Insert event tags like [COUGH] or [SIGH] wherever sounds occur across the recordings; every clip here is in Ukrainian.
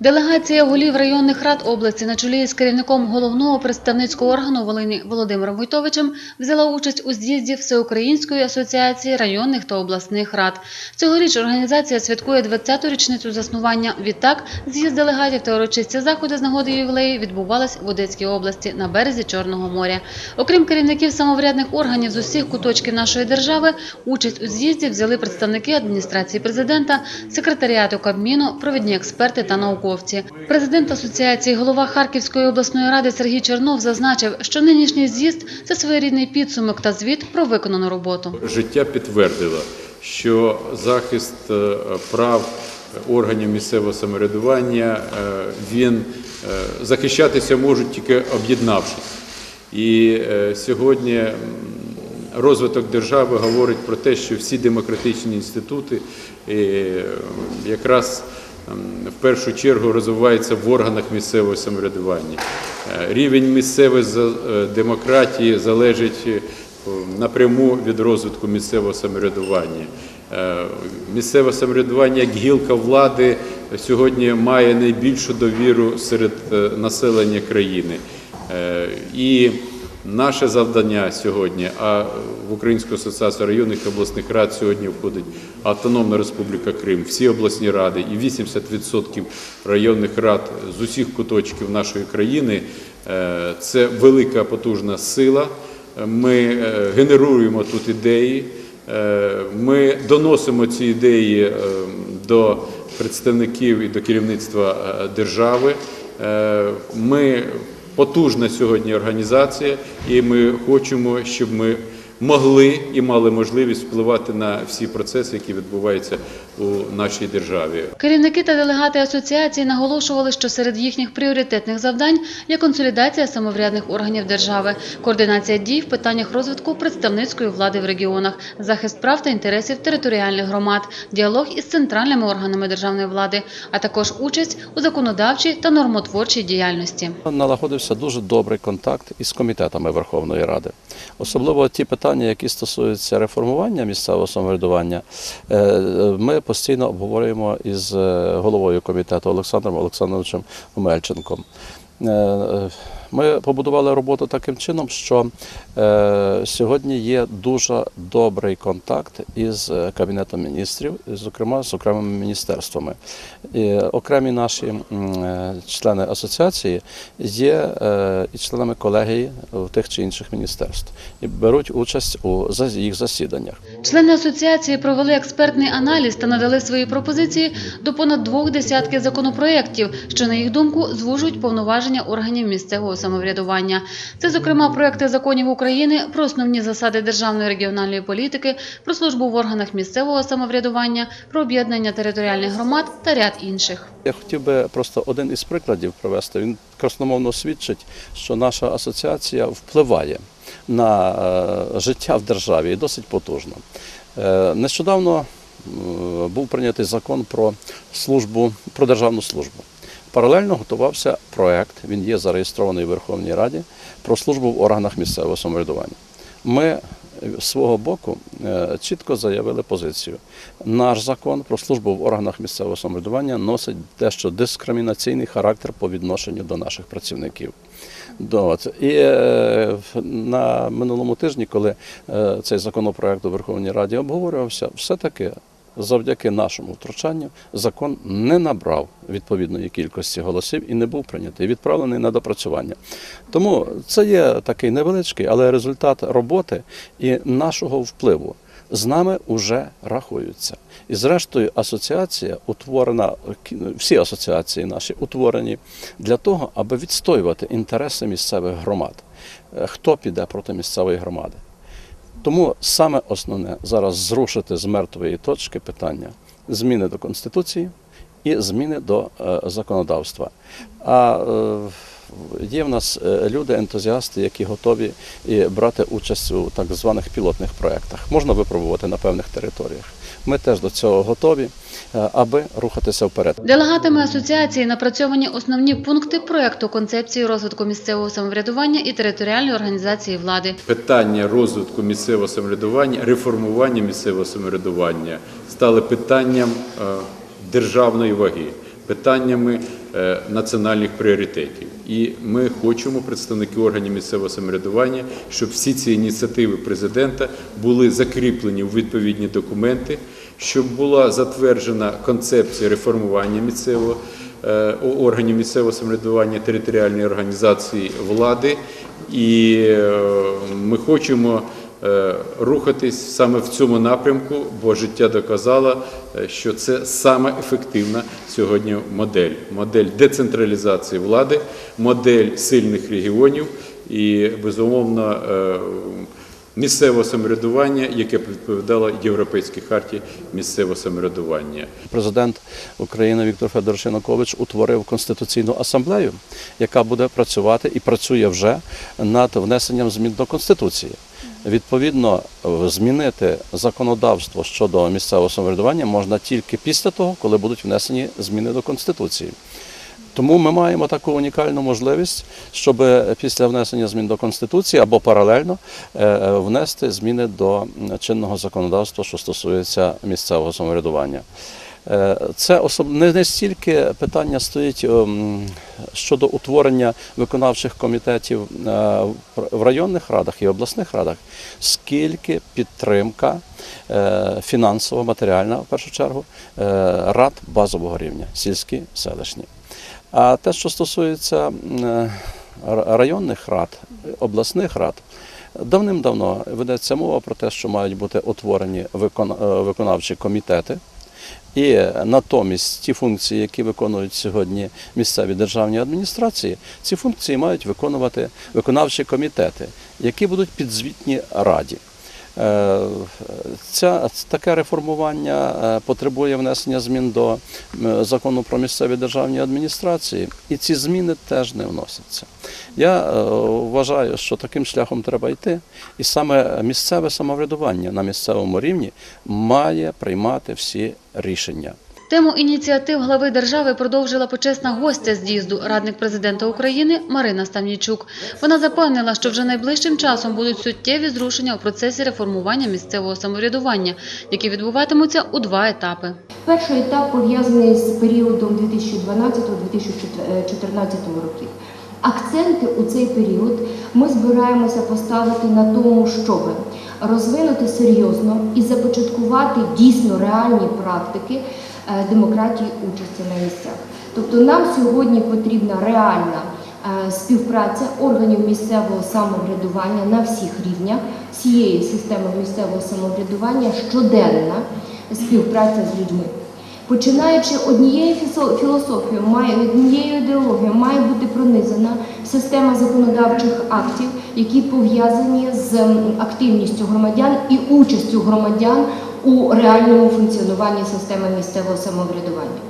Делегація голів районних рад області на чолі з керівником головного представницького органу Волині Володимиром Войтовичем взяла участь у з'їзді Всеукраїнської асоціації районних та обласних рад. Цьогоріч організація святкує 20-ту річницю заснування. Відтак, з'їзд делегатів та урочисті заходи з нагоди ювілею відбувались в Одеській області на березі Чорного моря. Окрім керівників самоврядних органів з усіх куточків нашої держави, участь у з'їзді взяли представники адміністрації президента, секретаріату Кабміну, провідні експерти та науковці. Президент асоціації, голова Харківської обласної ради Сергій Чернов зазначив, що нинішній з'їзд це своєрідний підсумок та звіт про виконану роботу. Життя підтвердило, що захист е, прав органів місцевого самоврядування е, він е, захищатися можуть тільки об'єднавшись. І сьогодні розвиток держави говорить про те, що всі демократичні інститути якраз в першу чергу розвиваються в органах місцевого самоврядування. Е, Рівень місцевої е, демократії залежить е, напряму від розвитку місцевого самоврядування. Місцеве самоврядування як гілка влади сьогодні має найбільшу довіру серед населення країни. І наше завдання сьогодні, а в Українську асоціацію районних і обласних рад сьогодні входить Автономна Республіка Крим, всі обласні ради і 80% районних рад з усіх куточків нашої країни. Е, Це велика потужна сила. Ми е, генеруємо тут ідеї, е, ми доносимо ці ідеї до представників і до керівництва держави. Ми потужна сьогодні організація, і ми хочемо, щоб ми могли і мали можливість впливати на всі процеси, які відбуваються у нашій державі. Керівники та делегати асоціації наголошували, що серед їхніх пріоритетних завдань є консолідація самоврядних органів держави, координація дій в питаннях розвитку представницької влади в регіонах, захист прав та інтересів територіальних громад, діалог із центральними органами державної влади, а також участь у законодавчій та нормотворчій діяльності. Налагодився дуже добрий контакт із комітетами Верховної Ради. Особливо ті питання, які стосуються реформування місцевого самоврядування, е, ми постійно обговорюємо із е, головою комітету Олександром Олександровичем Мельченком. Ми побудували роботу таким чином, що е, сьогодні є дуже добрий контакт із е, Кабінетом міністрів, зокрема з окремими міністерствами. І окремі наші е, члени асоціації є е, і членами колегії в тих чи інших міністерств і беруть участь у їх засіданнях. Члени асоціації провели експертний аналіз та надали свої пропозиції до понад двох десятків законопроєктів, що, на їх думку, звужують повноваження органів місцевого самоврядування. Це, зокрема, проекти законів України про основні засади державної регіональної політики, про службу в органах місцевого самоврядування, про об'єднання територіальних громад та ряд інших. Я хотів би просто один із прикладів привести. Він красномовно свідчить, що наша асоціація впливає на е, життя в державі і досить потужно. Е, Нещодавно був прийнятий закон про службу про державну службу. Паралельно готувався проект, він є зареєстрований у Верховній Раді про службу в органах місцевого самоврядування. Ми з свого боку е, чітко заявили позицію. Наш закон про службу в органах місцевого самоврядування носить дещо дискримінаційний характер по відношенню до наших працівників. І е, на минулому тижні, коли е, цей законопроект у Верховній Раді обговорювався, все-таки завдяки нашому втручанню закон не набрав відповідної кількості голосів і не був прийнятий, відправлений на допрацювання. Тому це є такий невеличкий, але результат роботи і нашого впливу. З нами вже рахуються. І зрештою, асоціація утворена, всі асоціації наші утворені для того, аби відстоювати інтереси місцевих громад. Е, Хто піде проти місцевої громади? Тому саме основне зараз зрушити з мертвої точки питання зміни до Конституції і зміни до е, законодавства. А е, є в нас е, люди, ентузіасти, які готові брати участь у так званих пілотних проєктах. Можна випробувати на певних територіях. Ми теж до цього готові, е, аби рухатися вперед. Делегатами асоціації напрацьовані основні пункти проекту концепції розвитку місцевого самоврядування і територіальної організації влади. Питання розвитку місцевого самоврядування, реформування місцевого самоврядування стали питанням е, державної ваги, питаннями національних пріоритетів. І ми хочемо, представники органів місцевого самоврядування, щоб всі ці ініціативи президента були закріплені у відповідні документи, щоб була затверджена концепція реформування місцевого е, органів місцевого самоврядування територіальної організації влади. І е, ми хочемо е, рухатись саме в цьому напрямку, бо життя доказало, е, що це саме ефективна сьогодні модель. Модель децентралізації влади, модель сильних регіонів і, безумовно, е, місцевого самоврядування, яке відповідало Європейській харті місцевого самоврядування. Президент України Віктор Федорович Янукович утворив конституційну асамблею, яка буде працювати і працює вже над внесенням змін до конституції. Відповідно, змінити законодавство щодо місцевого самоврядування можна тільки після того, коли будуть внесені зміни до конституції. Тому ми маємо таку унікальну можливість, щоб після внесення змін до конституції або паралельно е, внести зміни до чинного законодавства, що стосується місцевого самоврядування. Е, Це особ... не стільки питання стоїть ем, щодо утворення виконавчих комітетів е, в районних радах і обласних радах, скільки підтримка е, фінансова, матеріальна в першу чергу рад базового рівня, сільські, селищні. А те, що стосується районних рад, обласних рад, давним-давно ведеться мова про те, що мають бути утворені викон- виконавчі комітети. І натомість ті функції, які виконують сьогодні місцеві державні адміністрації, ці функції мають виконувати виконавчі комітети, які будуть підзвітні раді. Е, Ця, таке реформування е, потребує внесення змін до закону про місцеві державні адміністрації, і ці зміни теж не вносяться. Я е, вважаю, що таким шляхом треба йти, і саме місцеве самоврядування на місцевому рівні має приймати всі рішення. Тему ініціатив глави держави продовжила почесна гостя з'їзду, радник президента України Марина Ставнійчук. Вона запевнила, що вже найближчим часом будуть суттєві зрушення у процесі реформування місцевого самоврядування, які відбуватимуться у два етапи. Перший етап пов'язаний з періодом 2012-2014 років. Акценти у цей період ми збираємося поставити на тому, щоб розвинути серйозно і започаткувати дійсно реальні практики демократії участі на місцях. Тобто нам сьогодні потрібна реальна е, співпраця органів місцевого самоврядування на всіх рівнях всієї системи місцевого самоврядування щоденна співпраця з людьми. Починаючи однією філософією, однією ідеологією, має бути пронизана система законодавчих актів, які пов'язані з активністю громадян і участю громадян у реальному функціонуванні системи місцевого самоврядування.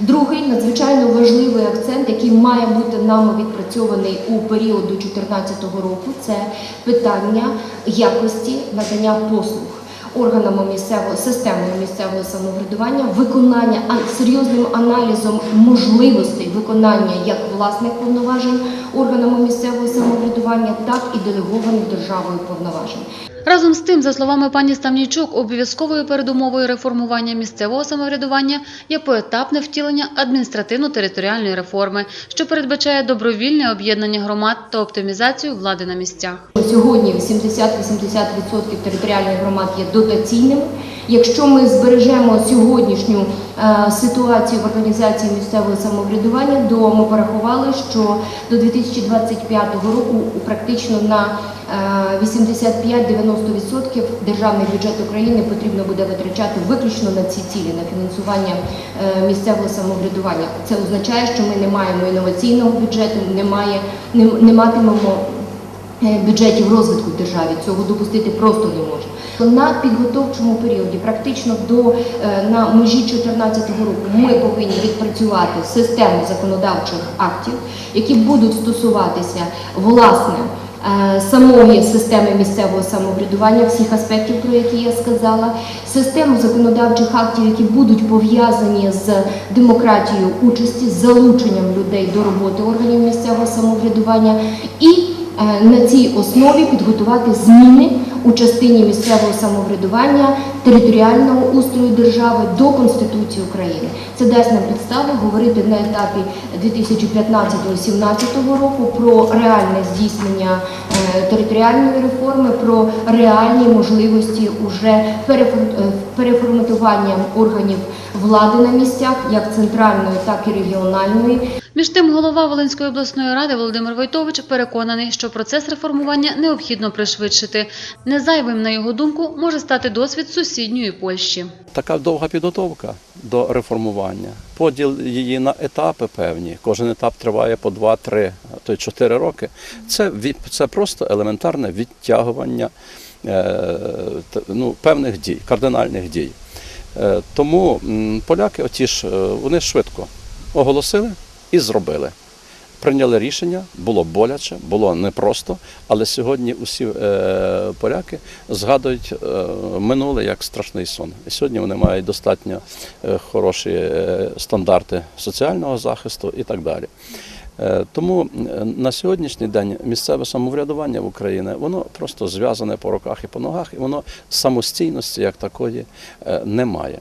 Другий надзвичайно важливий акцент, який має бути нами відпрацьований у період до 2014 року, це питання якості надання послуг органами місцевого системою місцевого самоврядування, виконання а- серйозним аналізом можливостей виконання як власних повноважень органами місцевого самоврядування, так і делегованих державою повноважень. Разом з тим, за словами пані Ставнійчук, обов'язковою передумовою реформування місцевого самоврядування є поетапне втілення адміністративно-територіальної реформи, що передбачає добровільне об'єднання громад та оптимізацію влади на місцях. Сьогодні 80-80% територіальних громад є дотаційними. Якщо ми збережемо сьогоднішню е, ситуацію в організації місцевого самоврядування, то ми порахували, що до 2025 року практично на е, 85-90% державний бюджет України потрібно буде витрачати виключно на ці цілі, на фінансування е, місцевого самоврядування. Це означає, що ми не маємо інноваційного бюджету, немає, не, не матимемо е, бюджетів розвитку державі. Цього допустити просто не можна. На підготовчому періоді, практично до е, на межі 2014 року, ми повинні відпрацювати систему законодавчих актів, які будуть стосуватися власне е, самої системи місцевого самоврядування, всіх аспектів, про які я сказала, систему законодавчих актів, які будуть пов'язані з демократією участі, з залученням людей до роботи органів місцевого самоврядування і е, на цій основі підготувати зміни у частині місцевого самоврядування, територіального устрою держави до Конституції України. Це дасть нам підстави говорити на етапі 2015-2017 року про реальне здійснення е, територіальної реформи, про реальні можливості уже е, переформатування органів влади на місцях, як центральної, так і регіональної. Між тим, голова Волинської обласної ради Володимир Войтович переконаний, що процес реформування необхідно пришвидшити. Незайвим, на його думку, може стати досвід сусідньої Польщі. Така довга підготовка до реформування, поділ її на етапи певні. Кожен етап триває по 2-3, а то й 4 роки. Це, це просто елементарне відтягування е, ну, певних дій, кардинальних дій. Е, тому поляки, оті ж, е, вони швидко оголосили і зробили. Прийняли рішення, було боляче, було непросто, але сьогодні усі е, поляки згадують е, минуле як страшний сон. І сьогодні вони мають достатньо е, хороші е, стандарти соціального захисту і так далі. Е, Тому на сьогоднішній день місцеве самоврядування в Україні воно просто зв'язане по руках і по ногах, і воно самостійності як такої е, немає.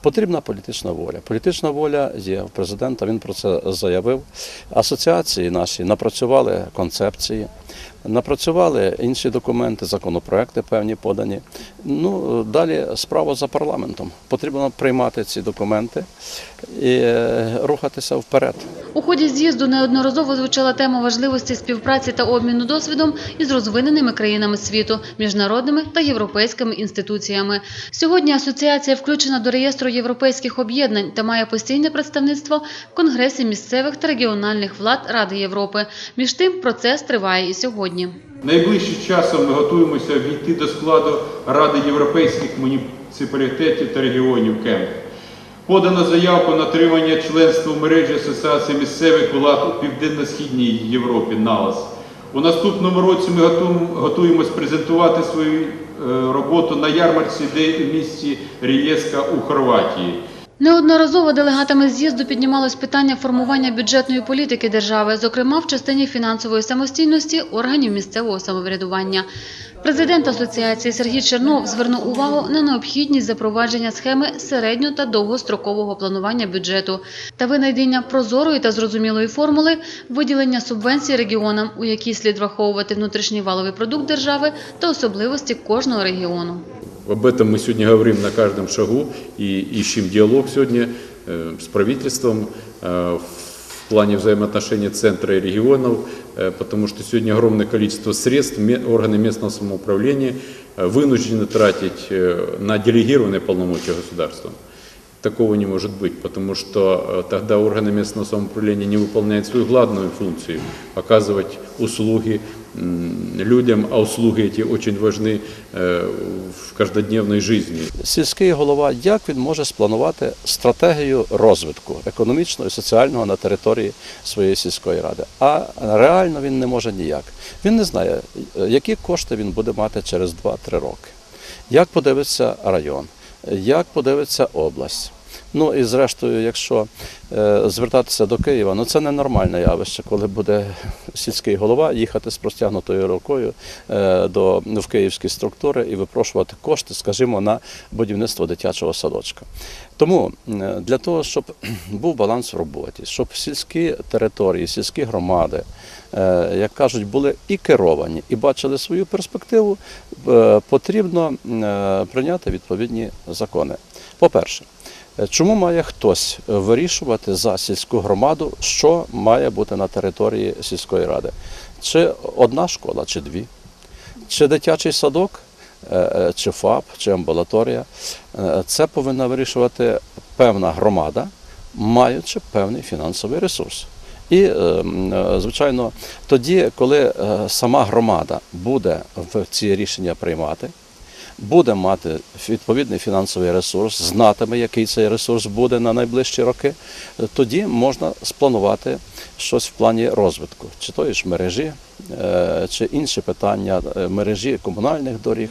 Потрібна політична воля. Політична воля є в президента. Він про це заявив. Асоціації наші напрацювали концепції, напрацювали інші документи, законопроекти певні подані. Ну далі справа за парламентом. Потрібно приймати ці документи і е, рухатися вперед. У ході з'їзду неодноразово звучала тема важливості співпраці та обміну досвідом із розвиненими країнами світу, міжнародними та європейськими інституціями. Сьогодні асоціація включена до реєстру європейських об'єднань та має постійне представництво в Конгресі місцевих та регіональних влад Ради Європи. Між тим процес триває і сьогодні. Найближчим часом ми готуємося війти до складу Ради європейських муніципалітетів та регіонів КЕМП. Подано заявку на отримання членства в мережі Асоціації місцевих влад у Південно-Східній Європі НАЛАС. У наступному році ми готуємо- готуємось презентувати свою е, роботу на ярмарці де в місті Рієска у Хорватії. Неодноразово делегатами з'їзду піднімалось питання формування бюджетної політики держави, зокрема в частині фінансової самостійності органів місцевого самоврядування. Президент асоціації Сергій Чернов звернув увагу на необхідність запровадження схеми середньо- та довгострокового планування бюджету та винайдення прозорої та зрозумілої формули виділення субвенцій регіонам, у якій слід враховувати внутрішній валовий продукт держави та особливості кожного регіону. Об этом мы сегодня говорим на каждом шагу и ищем диалог сегодня э, с правительством э, в плане взаимоотношений центра и регионов, э, потому что сегодня огромное количество средств ме- органы местного самоуправления э, вынуждены тратить э, на делегированные полномочия государством. Такого не может быть, потому что э, тогда органы местного самоуправления не выполняют свою главную функцию – оказывать услуги м, людям, а услуги эти очень важны э, в каждодневной жизни. Сільський голова, як він може спланувати стратегію розвитку економічного і соціального на території своєї сільської ради? А реально він не може ніяк. Він не знає, які кошти він буде мати через 2-3 роки. Як подивиться район, як подивиться область. Ну і зрештою, якщо е, звертатися до Києва, ну це ненормальне явище, коли буде сільський голова їхати з простягнутою рукою е, до в київські структури і випрошувати кошти, скажімо, на будівництво дитячого садочка. Тому е, для того, щоб [CLEARS THROAT] був баланс в роботі, щоб сільські території, сільські громади, як кажуть, були і керовані, і бачили свою перспективу, потрібно прийняти відповідні закони. По-перше, Е, Чому має хтось е, вирішувати за сільську громаду, що має бути на території сільської ради? Чи одна школа, чи дві? Чи дитячий садок, е, е, чи ФАП, чи амбулаторія? Е, Це повинна вирішувати певна громада, маючи певний фінансовий ресурс. І, е, е, звичайно, тоді, коли е, сама громада буде в ці рішення приймати, буде мати відповідний фінансовий ресурс, знатиме, який цей ресурс буде на найближчі роки, тоді можна спланувати щось в плані розвитку, чи тої ж мережі, е, чи інші питання е, мережі комунальних доріг.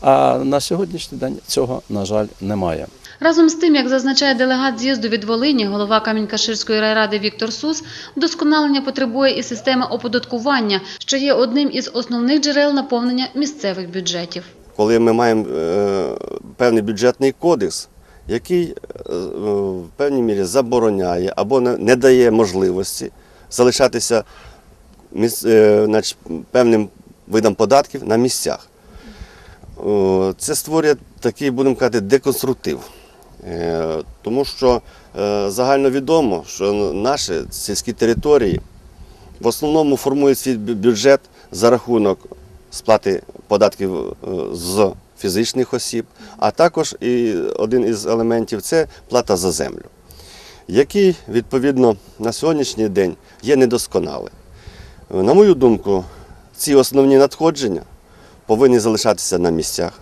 А на сьогоднішній день цього, на жаль, немає. Разом з тим, як зазначає делегат з'їзду від Волині, голова Камінь-Каширської райради Віктор Сус, вдосконалення потребує і система оподаткування, що є одним із основних джерел наповнення місцевих бюджетів. Коли ми маємо е, певний бюджетний кодекс, який е, в певній мірі забороняє або не, дає можливості залишатися е, певним видам податків на місцях. Це створює такий, будемо казати, деконструктив. Тому що е, загально відомо, що наші сільські території в основному формують свій бюджет за рахунок сплати податків е, з фізичних осіб, а також і один із елементів це плата за землю, який, відповідно, на сьогоднішній день є недосконалий. На мою думку, ці основні надходження повинні залишатися на місцях,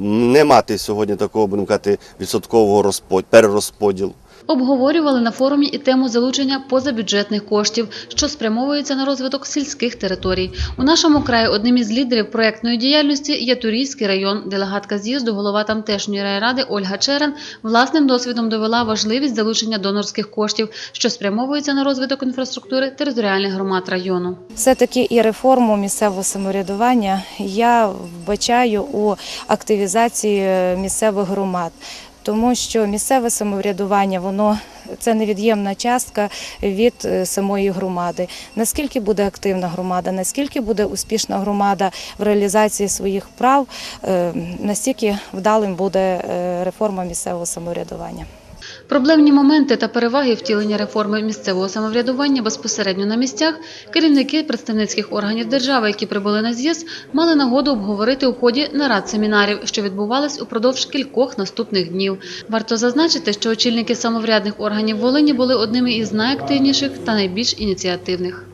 не мати сьогодні такого, будемо казати, відсоткового перерозподілу. Обговорювали на форумі і тему залучення позабюджетних коштів, що спрямовуються на розвиток сільських територій. У нашому краї одним із лідерів проектної діяльності є Турійський район. Делегатка з'їзду, голова тамтешньої райради Ольга Черен власним досвідом довела важливість залучення донорських коштів, що спрямовуються на розвиток інфраструктури територіальних громад району. Все-таки і реформу місцевого самоврядування я вбачаю у активізації місцевих громад. Тому що місцеве самоврядування воно це невід'ємна частка від е, самої громади. Наскільки буде активна громада, наскільки буде успішна громада в реалізації своїх прав, е, настільки вдалим буде е, реформа місцевого самоврядування. Проблемні моменти та переваги втілення реформи місцевого самоврядування безпосередньо на місцях керівники представницьких органів держави, які прибули на з'їзд, мали нагоду обговорити у ході нарад семінарів, що відбувались упродовж кількох наступних днів. Варто зазначити, що очільники самоврядних органів Волині були одними із найактивніших та найбільш ініціативних.